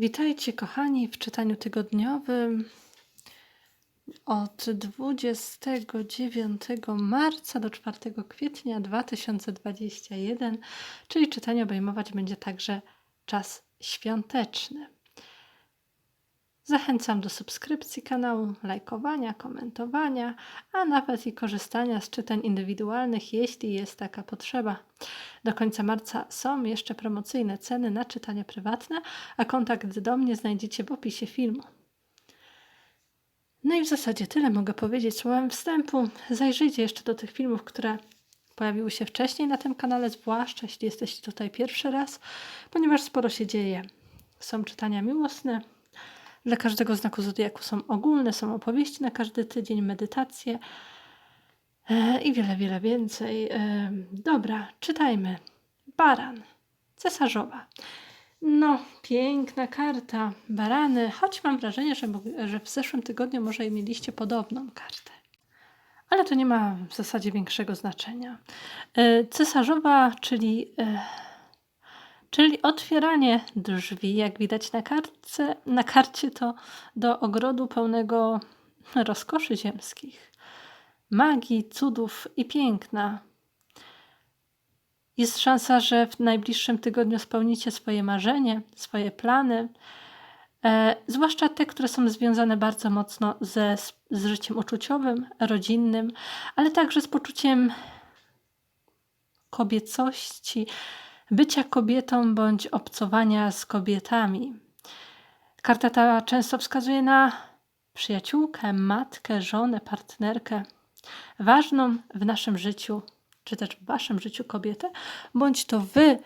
Witajcie kochani w czytaniu tygodniowym od 29 marca do 4 kwietnia 2021, czyli czytanie obejmować będzie także czas świąteczny. Zachęcam do subskrypcji kanału, lajkowania, komentowania, a nawet i korzystania z czytań indywidualnych, jeśli jest taka potrzeba. Do końca marca są jeszcze promocyjne ceny na czytania prywatne, a kontakt do mnie znajdziecie w opisie filmu. No i w zasadzie tyle mogę powiedzieć słowem wstępu. Zajrzyjcie jeszcze do tych filmów, które pojawiły się wcześniej na tym kanale, zwłaszcza jeśli jesteście tutaj pierwszy raz, ponieważ sporo się dzieje. Są czytania miłosne, dla każdego znaku zodiaku są ogólne, są opowieści na każdy tydzień, medytacje e, i wiele, wiele więcej. E, dobra, czytajmy. Baran, cesarzowa. No, piękna karta. Barany, choć mam wrażenie, że, że w zeszłym tygodniu może mieliście podobną kartę. Ale to nie ma w zasadzie większego znaczenia. E, cesarzowa, czyli Czyli otwieranie drzwi, jak widać na kartce, na karcie to do ogrodu pełnego rozkoszy ziemskich, magii, cudów i piękna. Jest szansa, że w najbliższym tygodniu spełnicie swoje marzenie, swoje plany, e, zwłaszcza te, które są związane bardzo mocno ze, z życiem uczuciowym, rodzinnym, ale także z poczuciem kobiecości, bycia kobietą bądź obcowania z kobietami. Karta ta często wskazuje na przyjaciółkę, matkę, żonę, partnerkę, ważną w naszym życiu, czy też w waszym życiu kobietę, bądź to wy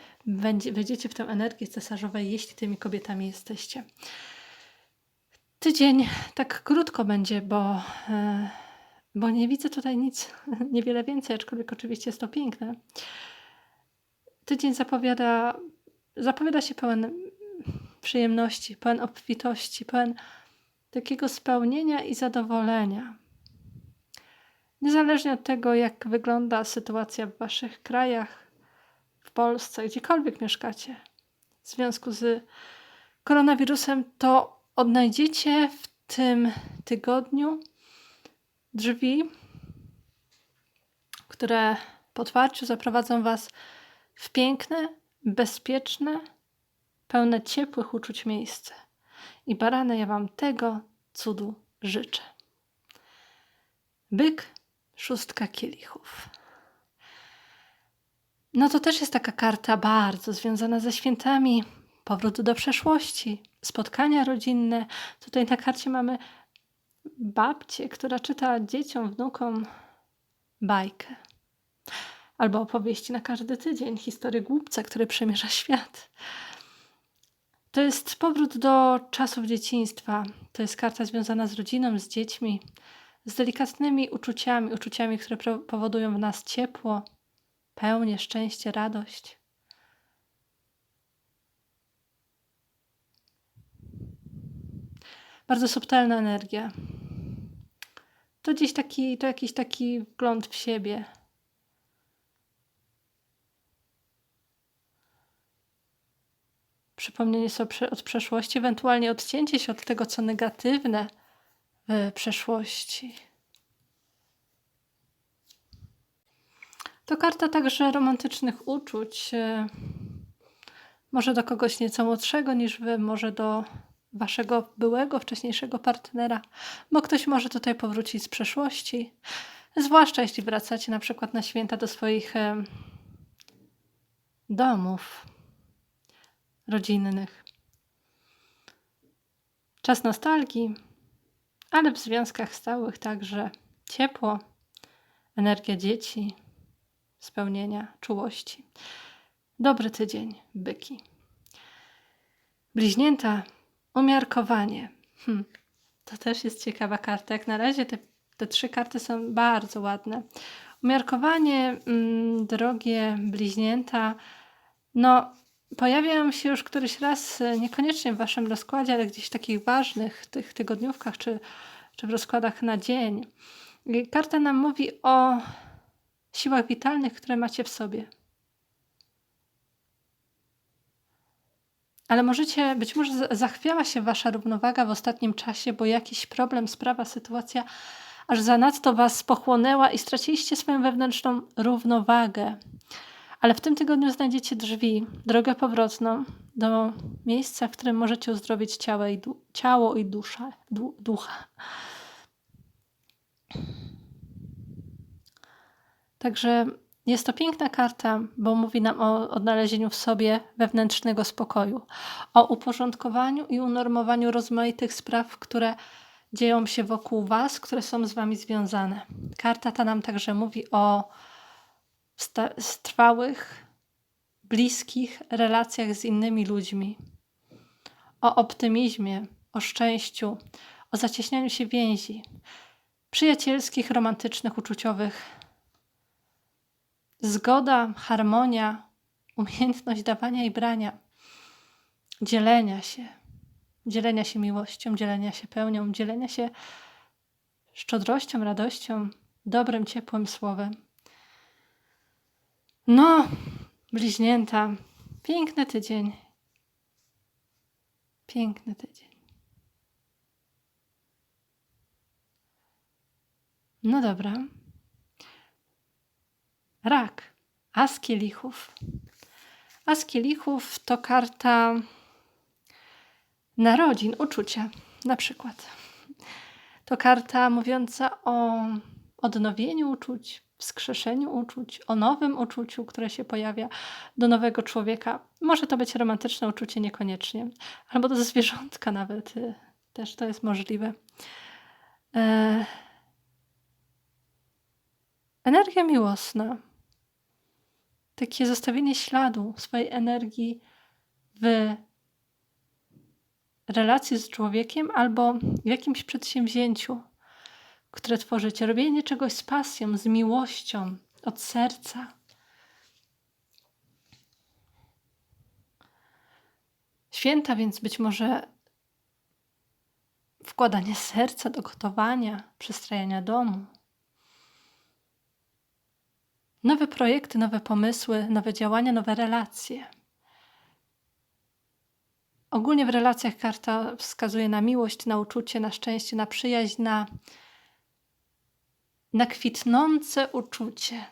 wejdziecie w tę energię cesarzowej, jeśli tymi kobietami jesteście. Tydzień tak krótko będzie, bo, e, bo nie widzę tutaj nic, niewiele więcej, aczkolwiek oczywiście jest to piękne tydzień zapowiada, zapowiada się pełen przyjemności, pełen obfitości, pełen takiego spełnienia i zadowolenia. Niezależnie od tego, jak wygląda sytuacja w waszych krajach, w Polsce, gdziekolwiek mieszkacie, w związku z koronawirusem, to odnajdziecie w tym tygodniu drzwi, które po otwarciu zaprowadzą was w piękne, bezpieczne, pełne ciepłych uczuć miejsce. I barane ja Wam tego cudu życzę. Byk, szóstka kielichów. No to też jest taka karta bardzo związana ze świętami, powrót do przeszłości, spotkania rodzinne. Tutaj na karcie mamy babcię, która czyta dzieciom, wnukom bajkę albo opowieści na każdy tydzień, historię głupca, który przemierza świat. To jest powrót do czasów dzieciństwa. To jest karta związana z rodziną, z dziećmi, z delikatnymi uczuciami, uczuciami, które powodują w nas ciepło, pełnię, szczęście, radość. Bardzo subtelna energia. To gdzieś taki, to jakiś taki wgląd w siebie, przypomnienie sobie od przeszłości, ewentualnie odcięcie się od tego, co negatywne w przeszłości. To karta także romantycznych uczuć. E, może do kogoś nieco młodszego niż wy, może do waszego byłego, wcześniejszego partnera, bo ktoś może tutaj powrócić z przeszłości. Zwłaszcza jeśli wracacie na przykład na święta do swoich domów rodzinnych. Czas nostalgii, ale w związkach stałych także ciepło, energia dzieci, spełnienia, czułości. Dobry tydzień, byki. Bliźnięta, umiarkowanie. Hm, to też jest ciekawa karta. Jak na razie te, te trzy karty są bardzo ładne. Umiarkowanie, mm, drogie bliźnięta, no pojawiają się już któryś raz, e, niekoniecznie w Waszym rozkładzie, ale gdzieś w takich ważnych tych tygodniówkach czy, czy w rozkładach na dzień. Karta nam mówi o siłach witalnych, które macie w sobie. ale możecie, być może za- zachwiała się wasza równowaga w ostatnim czasie, bo jakiś problem, sprawa, sytuacja aż zanadto was pochłonęła i straciliście swoją wewnętrzną równowagę. Ale w tym tygodniu znajdziecie drzwi, drogę powrotną do miejsca, w którym możecie uzdrowić ciało i, du- ciało i dusza, du- ducha. Także jest to piękna karta, bo mówi nam o odnalezieniu w sobie wewnętrznego spokoju, o uporządkowaniu i unormowaniu rozmaitych spraw, które dzieją się wokół Was, które są z Wami związane. Karta ta nam także mówi o sta- trwałych, bliskich relacjach z innymi ludźmi, o optymizmie, o szczęściu, o zacieśnianiu się więzi przyjacielskich, romantycznych, uczuciowych. Zgoda, harmonia, umiejętność dawania i brania, dzielenia się, dzielenia się miłością, dzielenia się pełnią, dzielenia się szczodrością, radością, dobrym, ciepłym słowem. No, bliźnięta, piękny tydzień. Piękny tydzień. No dobra. Rak. As kielichów. As kielichów to karta narodzin, uczucia na przykład. To karta mówiąca o odnowieniu uczuć, wskrzeszeniu uczuć, o nowym uczuciu, które się pojawia do nowego człowieka. Może to być romantyczne uczucie niekoniecznie, albo do zwierzątka nawet y, też to jest możliwe. E... Energia miłosna. Takie zostawienie śladu swojej energii w relacji z człowiekiem albo w jakimś przedsięwzięciu, które tworzycie. Robienie czegoś z pasją, z miłością, od serca. Święta, więc być może wkładanie serca do gotowania, przystrajania domu. Nowe projekty, nowe pomysły, nowe działania, nowe relacje. Ogólnie w relacjach karta wskazuje na miłość, na uczucie, na szczęście, na przyjaźń, na, na kwitnące uczucie.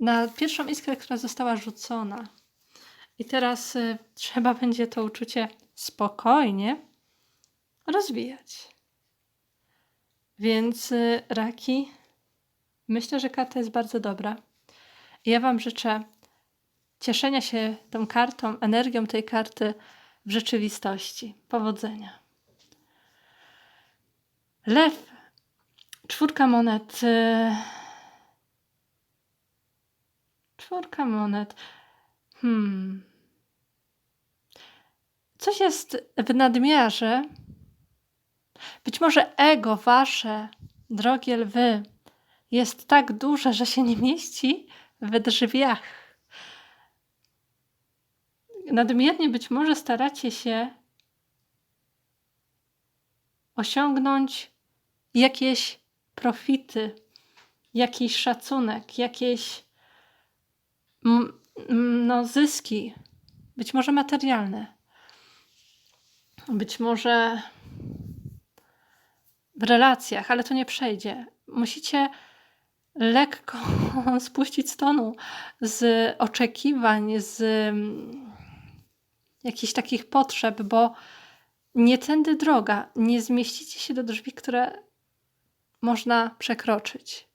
Na pierwszą iskrę, która została rzucona. I teraz y, trzeba będzie to uczucie spokojnie rozwijać. Więc y, raki, myślę, że karta jest bardzo dobra. I ja Wam życzę cieszenia się tą kartą, energią tej karty w rzeczywistości. Powodzenia. Lew. Czwórka monet. y, Czwórka monet. Hmm. Coś jest w nadmiarze. Być może ego wasze, drogie lwy, jest tak duże, że się nie mieści w drzwiach. Nadmiernie być może staracie się osiągnąć jakieś profity, jakiś szacunek, jakieś no, zyski, być może materialne, być może w relacjach, ale to nie przejdzie. Musicie lekko spuścić z tonu, z oczekiwań, z jakichś takich potrzeb, bo nie tędy droga. Nie zmieścicie się do drzwi, które można przekroczyć.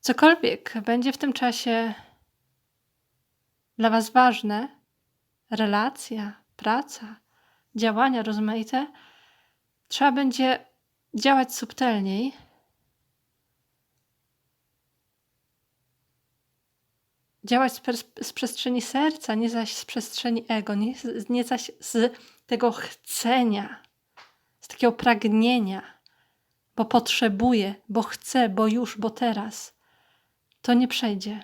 Cokolwiek będzie w tym czasie dla Was ważne, relacja, praca, działania rozmaite, trzeba będzie działać subtelniej. Działać z, z przestrzeni serca, nie zaś z przestrzeni ego, nie, nie zaś z tego chcenia, z takiego pragnienia, bo potrzebuję, bo chcę, bo już, bo teraz. To nie przejdzie.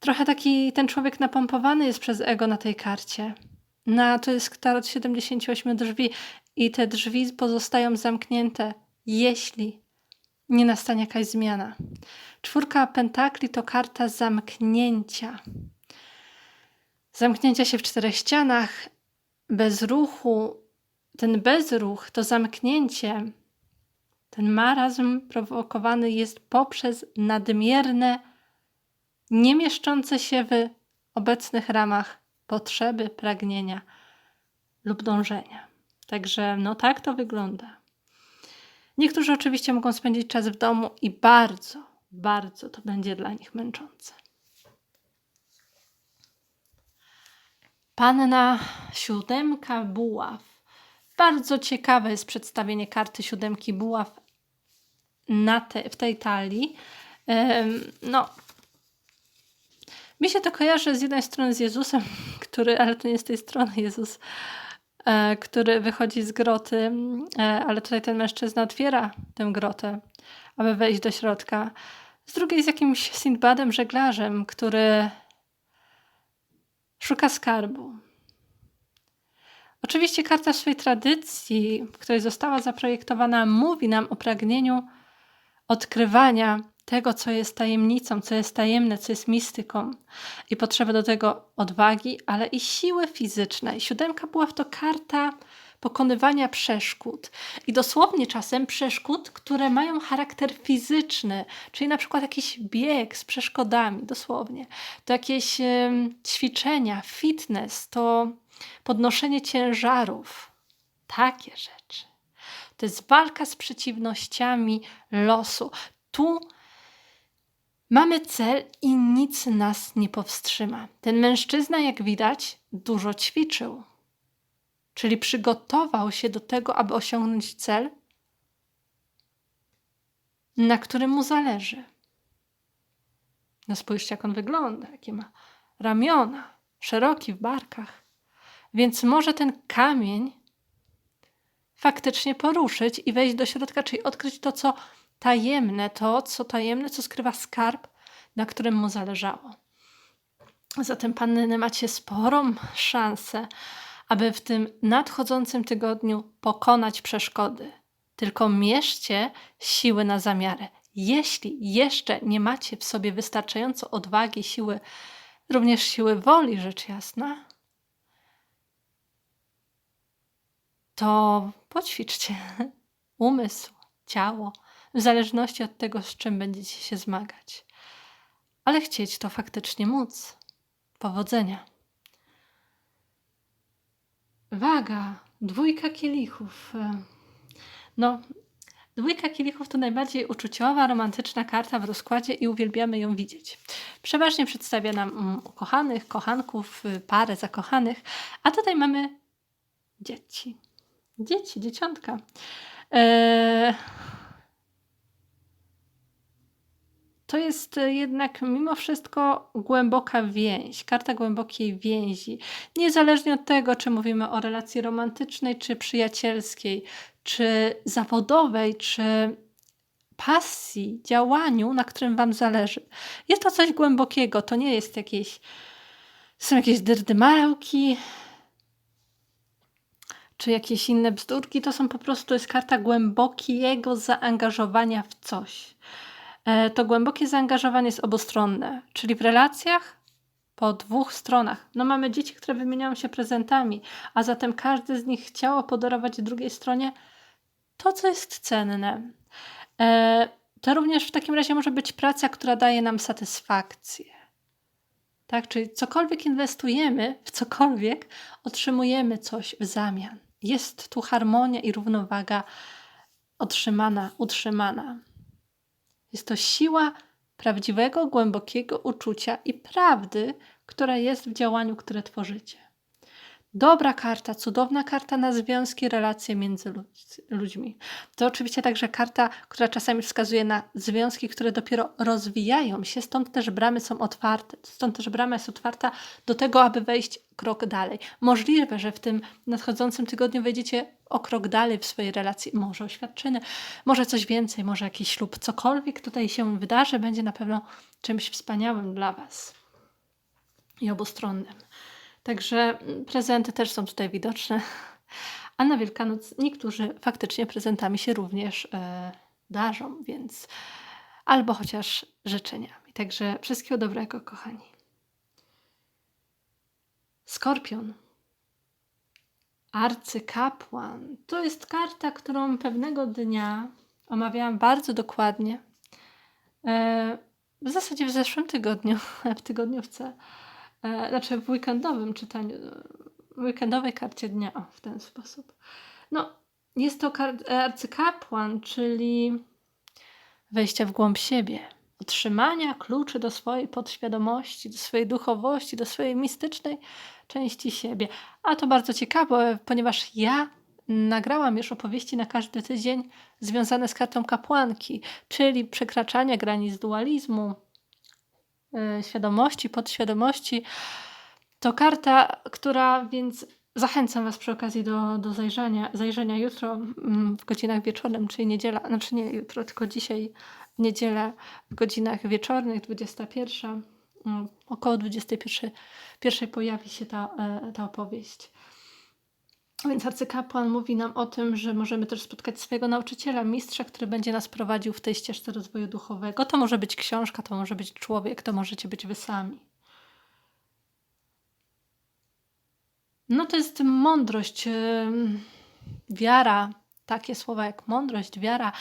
Trochę taki ten człowiek napompowany jest przez ego na tej karcie. No, to jest tarot 78 drzwi i te drzwi pozostają zamknięte, jeśli nie nastanie jakaś zmiana. Czwórka pentakli to karta zamknięcia. zamknięcia się w czterech ścianach, bez ruchu, ten bezruch, to zamknięcie, ten marazm prowokowany jest poprzez nadmierne, nie mieszczące się w obecnych ramach potrzeby, pragnienia lub dążenia. Także no tak to wygląda. Niektórzy oczywiście mogą spędzić czas w domu i bardzo, bardzo to będzie dla nich męczące. Panna siódemka buław. Bardzo ciekawe jest przedstawienie karty siódemki buław na te, w tej talii. No, mi się to kojarzy z jednej strony z Jezusem, który, ale to nie z tej strony Jezus, e, który wychodzi z groty, e, ale tutaj ten mężczyzna otwiera tę grotę, aby wejść do środka. Z drugiej z jakimś Sindbadem żeglarzem, który szuka skarbu. Oczywiście karta swojej tradycji, w której została zaprojektowana, mówi nam o pragnieniu odkrywania tego, co jest tajemnicą, co jest tajemne, co jest mistyką i potrzeby do tego odwagi, ale i siły fizycznej. Siódemka była w to karta pokonywania przeszkód i dosłownie czasem przeszkód, które mają charakter fizyczny, czyli na przykład jakiś bieg z przeszkodami, dosłownie, to jakieś ćwiczenia, fitness, to podnoszenie ciężarów, takie rzeczy. To jest walka z przeciwnościami losu. Tu mamy cel i nic nas nie powstrzyma. Ten mężczyzna, jak widać, dużo ćwiczył, czyli przygotował się do tego, aby osiągnąć cel, na którym mu zależy. No spójrzcie, jak on wygląda, jakie ma ramiona, szeroki w barkach. Więc może ten kamień faktycznie poruszyć i wejść do środka, czyli odkryć to, co tajemne, to, co tajemne, co skrywa skarb, na którym mu zależało. Zatem panny macie sporą szansę, aby w tym nadchodzącym tygodniu pokonać przeszkody. Tylko mierzcie siły na zamiarę. Jeśli jeszcze nie macie w sobie wystarczająco odwagi, siły, również siły woli, rzecz jasna, to poćwiczcie umysł, ciało, w zależności od tego, z czym będziecie się zmagać. Ale chcieć to faktycznie móc. Powodzenia. Waga, dwójka kielichów. No, dwójka kielichów to najbardziej uczuciowa, romantyczna karta w rozkładzie i uwielbiamy ją widzieć. Przeważnie przedstawia nam mm, ukochanych, kochanków, parę zakochanych, a tutaj mamy dzieci. Dzieci, dzieciątka. Eee, to jest jednak mimo wszystko głęboka więź, karta głębokiej więzi. Niezależnie od tego, czy mówimy o relacji romantycznej, czy przyjacielskiej, czy zawodowej, czy pasji, działaniu, na którym Wam zależy. Jest to coś głębokiego, to nie jest jakieś, są jakieś dyrdymarałki, czy jakieś inne bzdurki, to są po prostu jest karta głębokiego zaangażowania w coś. E, to głębokie zaangażowanie jest obustronne, czyli w relacjach po dwóch stronach. No mamy dzieci, które wymieniają się prezentami, a zatem każdy z nich chciało podarować drugiej stronie to, co jest cenne. E, to również w takim razie może być praca, która daje nam satysfakcję. Tak, czyli cokolwiek inwestujemy, w cokolwiek otrzymujemy coś w zamian. Jest tu harmonia i równowaga otrzymana, utrzymana. Jest to siła prawdziwego, głębokiego uczucia i prawdy, która jest w działaniu, które tworzycie. Dobra karta, cudowna karta na związki, relacje między ludźmi. To oczywiście także karta, która czasami wskazuje na związki, które dopiero rozwijają się, stąd też bramy są otwarte, stąd też brama jest otwarta do tego, aby wejść krok dalej. Możliwe, że w tym nadchodzącym tygodniu wejdziecie o krok dalej w swojej relacji, może oświadczyny, może coś więcej, może jakiś ślub, cokolwiek tutaj się wydarzy, będzie na pewno czymś wspaniałym dla Was i obustronnym. Także prezenty też są tutaj widoczne. A na Wielkanoc niektórzy faktycznie prezentami się również e, darzą, więc albo chociaż życzeniami. Także wszystkiego dobrego, kochani. Skorpion. Arcykapłan. To jest karta, którą pewnego dnia omawiałam bardzo dokładnie. E, w zasadzie w zeszłym tygodniu, w tygodniówce, e, znaczy w weekendowym czytaniu, w weekendowej karcie dnia, o, w ten sposób. No, jest to kar- arcykapłan, czyli wejście w głąb siebie, otrzymania kluczy do swojej podświadomości, do swojej duchowości, do swojej mistycznej części siebie. A to bardzo ciekawe, ponieważ ja nagrałam już opowieści na każdy tydzień związane z kartą kapłanki, czyli przekraczania granic dualizmu, świadomości, podświadomości. To karta, która więc zachęcam Was przy okazji do, do zajrzenia, zajrzenia jutro mm, w godzinach wieczornych, czyli niedziela, znaczy nie jutro, tylko dzisiaj w niedzielę w godzinach wieczornych, 21, mm, około 21 pierwszej pojawi się ta, e, ta opowieść. Więc arcykapłan mówi nam o tym, że możemy też spotkać swojego nauczyciela, mistrza, który będzie nas prowadził w tej ścieżce rozwoju duchowego. To może być książka, to może być człowiek, to możecie być wy sami. No to jest mądrość, ym, wiara, takie słowa jak mądrość, wiara,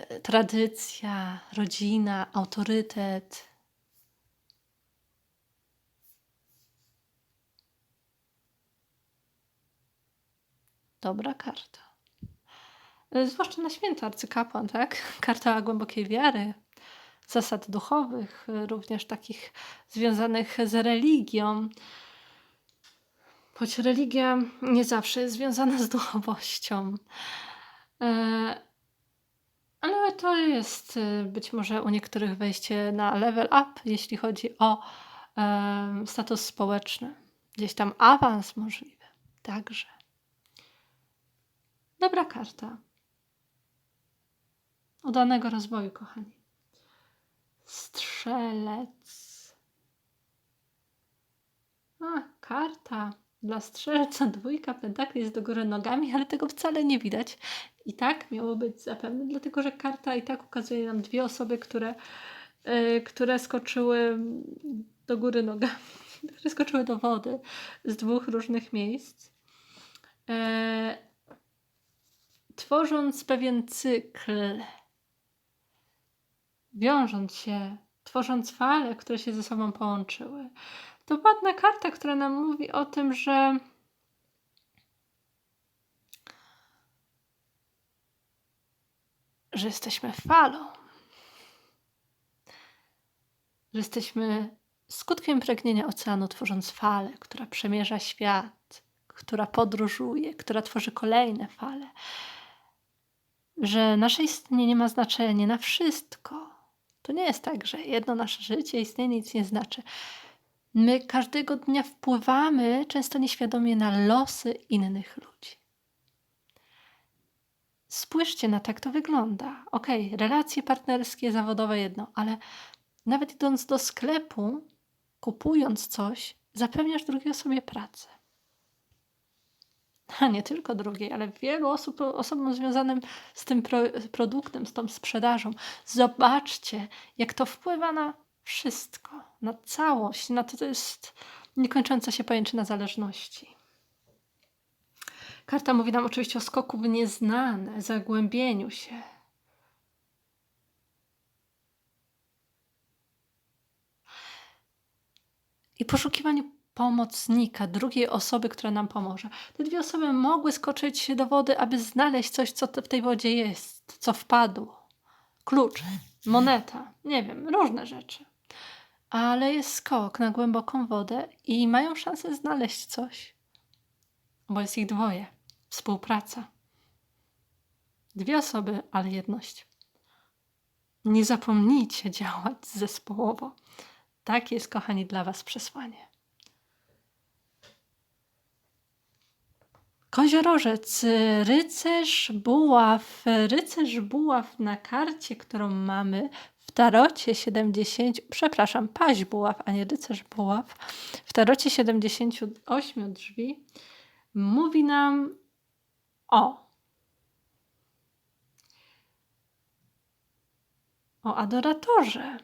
y, tradycja, rodzina, autorytet. Dobra karta. Y, Zwłaszcza na święta arcykapłan, tak? Karta głębokiej wiary, zasad duchowych, y, również takich związanych z religią. Choć religia nie zawsze jest związana z duchowością. E, ale to jest e, być może u niektórych wejście na level up, jeśli chodzi o e, status społeczny. Gdzieś tam awans możliwy. Także. Dobra karta. Udanego rozwoju, kochani. Strzelec. A, karta dla strzelca dwójka pentakli jest do góry nogami, ale tego wcale nie widać. I tak miało być zapewne, dlatego że karta i tak ukazuje nam dwie osoby, które, yy, które skoczyły do góry nogami, które skoczyły do wody z dwóch różnych miejsc. Yy, tworząc pewien cykl, wiążąc się, tworząc fale, które się ze sobą połączyły. To ładna karta, która nam mówi o tym, że że jesteśmy falą. Że jesteśmy skutkiem pragnienia oceanu, tworząc falę, która przemierza świat, która podróżuje, która tworzy kolejne fale. Że nasze istnienie ma znaczenie na wszystko. To nie jest tak, że jedno nasze życie, istnienie nic nie znaczy. My każdego dnia wpływamy, często nieświadomie, na losy innych ludzi. Spójrzcie na to, jak to wygląda. Ok, relacje partnerskie, zawodowe jedno, ale nawet idąc do sklepu, kupując coś, zapewniasz drugiej osobie pracę. A nie tylko drugiej, ale wielu osób, osobom związanym z tym pro, produktem, z tą sprzedażą. Zobaczcie, jak to wpływa na wszystko, na całość, na to, to jest niekończąca się pojęczyna zależności. Karta mówi nam oczywiście o skoku w nieznane, zagłębieniu się. I poszukiwaniu pomocnika, drugiej osoby, która nam pomoże. Te dwie osoby mogły skoczyć do wody, aby znaleźć coś, co w tej wodzie jest, co wpadło. Klucz, moneta, nie wiem, różne rzeczy ale jest skok na głęboką wodę i mają szansę znaleźć coś, bo jest ich dwoje. Współpraca. Dwie osoby, ale jedność. Nie zapomnijcie działać zespołowo. Tak jest, kochani, dla Was przesłanie. Koziorożec, rycerz buław, rycerz buław na karcie, którą mamy w tarocie 70, przepraszam, paź buław, a nie rycerz buław, w tarocie 78 drzwi mówi nam o o adoratorze.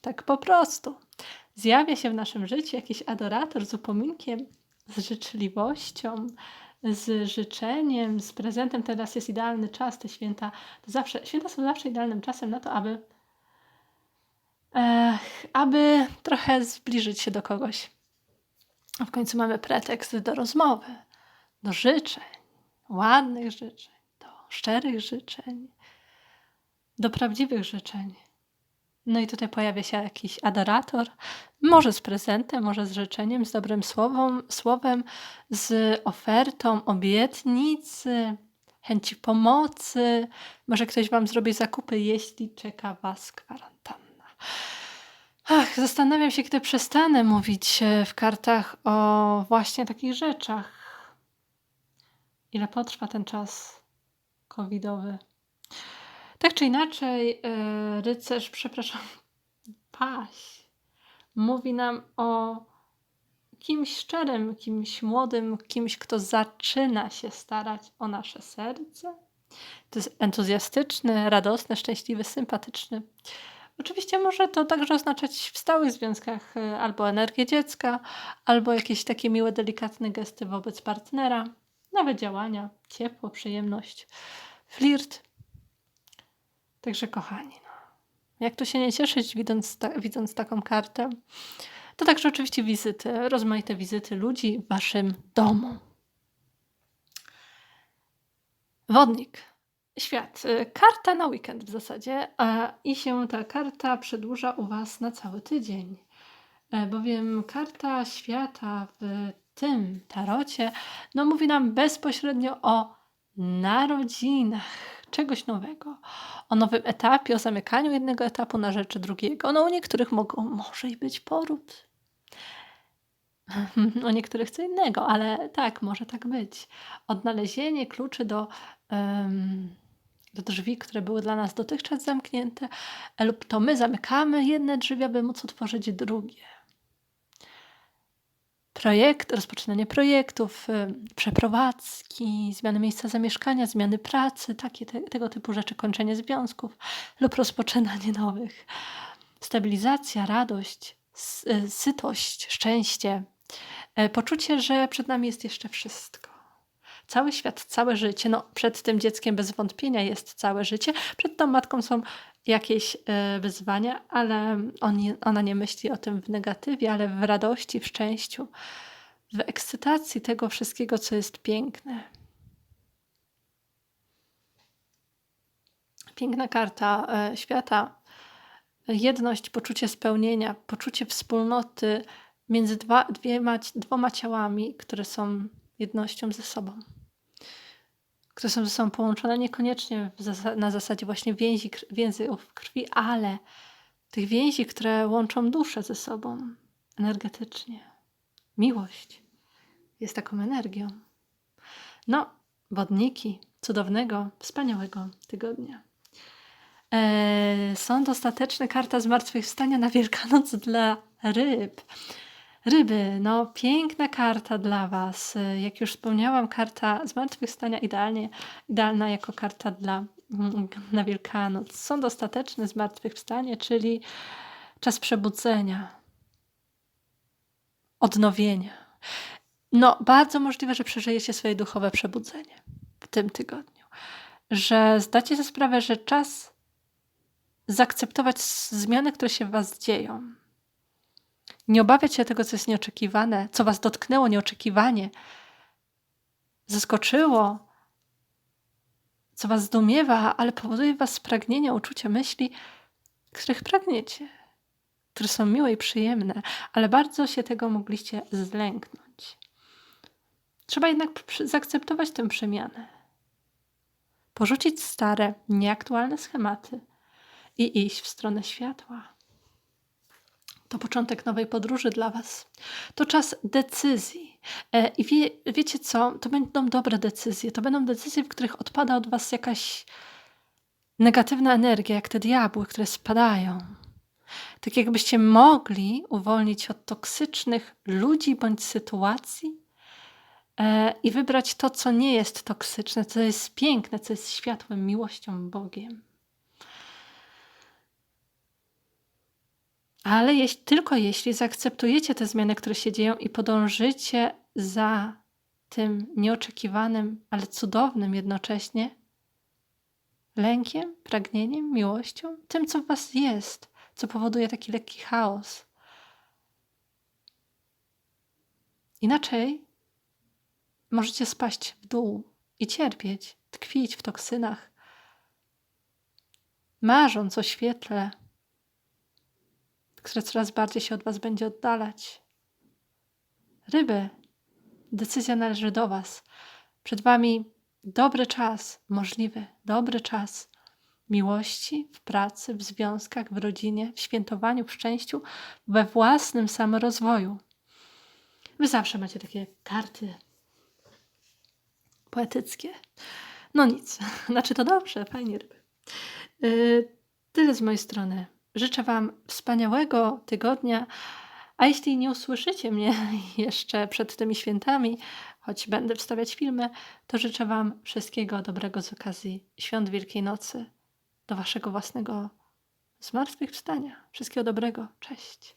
Tak po prostu. zjawia się w naszym życiu jakiś adorator z upominkiem, z życzliwością, z życzeniem, z prezentem, teraz jest idealny czas, te święta, to zawsze, święta są zawsze idealnym czasem na to, aby, e, aby trochę zbliżyć się do kogoś. A w końcu mamy pretekst do rozmowy, do życzeń, ładnych życzeń, do szczerych życzeń, do prawdziwych życzeń. No i tutaj pojawia się jakiś adorator, może z prezentem, może z życzeniem, z dobrym słowem, słowem z ofertą obietnicy, chęci pomocy. Może ktoś Wam zrobi zakupy, jeśli czeka Was kwarantanna. Ach, zastanawiam się, kiedy przestanę mówić e, w kartach o właśnie takich rzeczach. Ile potrwa ten czas covidowy? Tak czy inaczej, e, rycerz, przepraszam, paś, mówi nam o kimś szczerym, kimś młodym, kimś, kto zaczyna się starać o nasze serce. To jest entuzjastyczny, radosny, szczęśliwy, sympatyczny. Oczywiście może to także oznaczać w stałych związkach e, albo energię dziecka, albo jakieś takie miłe, delikatne gesty wobec partnera, nowe działania, ciepło, przyjemność, flirt. Także kochani, no. jak tu się nie cieszyć, widząc, ta, widząc taką kartę, to także oczywiście wizyty, rozmaite wizyty ludzi w waszym domu. Wodnik. Świat. Y, karta na weekend w zasadzie a, i się ta karta przedłuża u Was na cały tydzień. E, bowiem karta świata w tym tarocie no, mówi nam bezpośrednio o narodzinach czegoś nowego, o nowym etapie, o zamykaniu jednego etapu na rzecz drugiego. No u niektórych mogą, może i być poród. O niektórych co innego, ale tak, może tak być. Odnalezienie kluczy do, um, do drzwi, które były dla nas dotychczas zamknięte, lub to my zamykamy jedne drzwi, aby móc otworzyć drugie projekt, rozpoczynanie projektów, y, przeprowadzki, zmiany miejsca zamieszkania, zmiany pracy, takie te, tego typu rzeczy, kończenie związków lub rozpoczynanie nowych. Stabilizacja, radość, y, sytość, szczęście, e, poczucie, że przed nami jest jeszcze wszystko. Cały świat, całe życie, no przed tym dzieckiem bez wątpienia jest całe życie, przed tą matką są jakieś e, wyzwania, ale on, ona nie myśli o tym w negatywie, ale w radości, w szczęściu, w ekscytacji tego wszystkiego, co jest piękne. Piękna karta e, świata, jedność, poczucie spełnienia, poczucie wspólnoty między dwa, dwiema, dwoma ciałami, które są jednością ze sobą które są ze sobą połączone niekoniecznie na zasadzie właśnie więzi, więzów krwi, ale tych więzi, które łączą duszę ze sobą energetycznie. Miłość jest taką energią. No, wodniki cudownego, wspaniałego tygodnia. Eee, sąd ostateczny, karta zmartwychwstania na Wielkanoc dla ryb. Ryby, no piękna karta dla Was. Jak już wspomniałam, karta zmartwychwstania idealnie, idealna jako karta dla mm, na Wielkanoc. Sąd ostateczny, zmartwychwstanie, czyli czas przebudzenia, odnowienia. No, bardzo możliwe, że przeżyjecie swoje duchowe przebudzenie w tym tygodniu. Że zdacie sobie sprawę, że czas zaakceptować zmiany, które się w Was dzieją nie obawiać się tego, co jest nieoczekiwane, co was dotknęło nieoczekiwanie, zaskoczyło, co was zdumiewa, ale powoduje was pragnienia, uczucia, myśli, których pragniecie, które są miłe i przyjemne, ale bardzo się tego mogliście zlęknąć. Trzeba jednak zaakceptować tę przemianę. Porzucić stare, nieaktualne schematy i iść w stronę światła. To początek nowej podróży dla Was. To czas decyzji. E, I wie, wiecie co? To będą dobre decyzje. To będą decyzje, w których odpada od Was jakaś negatywna energia, jak te diabły, które spadają. Tak jakbyście mogli uwolnić od toksycznych ludzi bądź sytuacji e, i wybrać to, co nie jest toksyczne, co jest piękne, co jest światłem, miłością, Bogiem. Ale tylko jeśli zaakceptujecie te zmiany, które się dzieją i podążycie za tym nieoczekiwanym, ale cudownym jednocześnie lękiem, pragnieniem, miłością, tym, co w Was jest, co powoduje taki lekki chaos. Inaczej możecie spaść w dół i cierpieć, tkwić w toksynach, marząc o świetle, które coraz bardziej się od Was będzie oddalać. Ryby, decyzja należy do Was. Przed Wami dobry czas, możliwy, dobry czas miłości, w pracy, w związkach, w rodzinie, w świętowaniu, w szczęściu, we własnym samorozwoju. Wy zawsze macie takie karty poetyckie. No nic, znaczy to dobrze, fajnie ryby. Yy, tyle z mojej strony. Życzę Wam wspaniałego tygodnia. A jeśli nie usłyszycie mnie jeszcze przed tymi świętami, choć będę wstawiać filmy, to życzę Wam wszystkiego dobrego z okazji świąt Wielkiej Nocy, do Waszego własnego zmartwychwstania. Wszystkiego dobrego. Cześć.